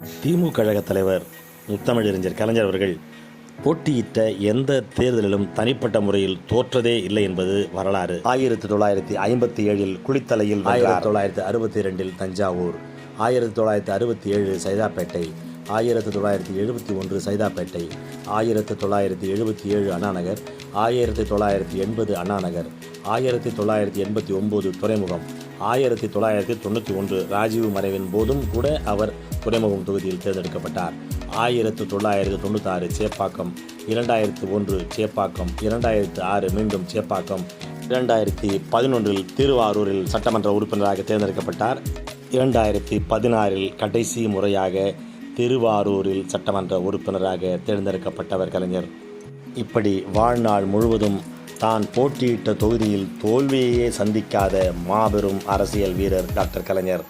திமுக கழக தலைவர் முத்தமிழறிஞர் கலைஞர் அவர்கள் போட்டியிட்ட எந்த தேர்தலிலும் தனிப்பட்ட முறையில் தோற்றதே இல்லை என்பது வரலாறு. ஆயிரத்தி தொள்ளாயிரத்தி ஐம்பத்தி ஏழில் குளித்தலையில் ஆயிரத்தி தொள்ளாயிரத்தி அறுபத்தி ரெண்டில் தஞ்சாவூர். ஆயிரத்தி தொள்ளாயிரத்தி அறுபத்தி ஏழு சைதாப்பேட்டை. ஆயிரத்தி தொள்ளாயிரத்தி எழுபத்தி ஒன்று சைதாப்பேட்டை. ஆயிரத்தி தொள்ளாயிரத்தி எழுபத்தி ஏழு அண்ணாநகர். ஆயிரத்தி தொள்ளாயிரத்தி எண்பது அண்ணாநகர். ஆயிரத்தி தொள்ளாயிரத்தி எண்பத்தி ஒம்பது துறைமுகம். ஆயிரத்தி தொள்ளாயிரத்தி தொண்ணூற்றி ஒன்று ராஜீவ் மறைவின் போதும் கூட அவர் துறைமுகம் தொகுதியில் தேர்ந்தெடுக்கப்பட்டார். ஆயிரத்தி தொள்ளாயிரத்தி தொண்ணூத்தாறு சேப்பாக்கம். இரண்டாயிரத்தி ஒன்று சேப்பாக்கம். இரண்டாயிரத்தி ஆறு மீண்டும் சேப்பாக்கம். இரண்டாயிரத்தி பதினொன்றில் திருவாரூரில் சட்டமன்ற உறுப்பினராக தேர்ந்தெடுக்கப்பட்டார். இரண்டாயிரத்தி பதினாறில் கடைசி முறையாக திருவாரூரில் சட்டமன்ற உறுப்பினராக தேர்ந்தெடுக்கப்பட்டவர் கலைஞர். இப்படி வாழ்நாள் முழுவதும் தான் போட்டியிட்ட தொகுதியில் தோல்வியையே சந்திக்காத மாபெரும் அரசியல் வீரர் டாக்டர் கலைஞர்.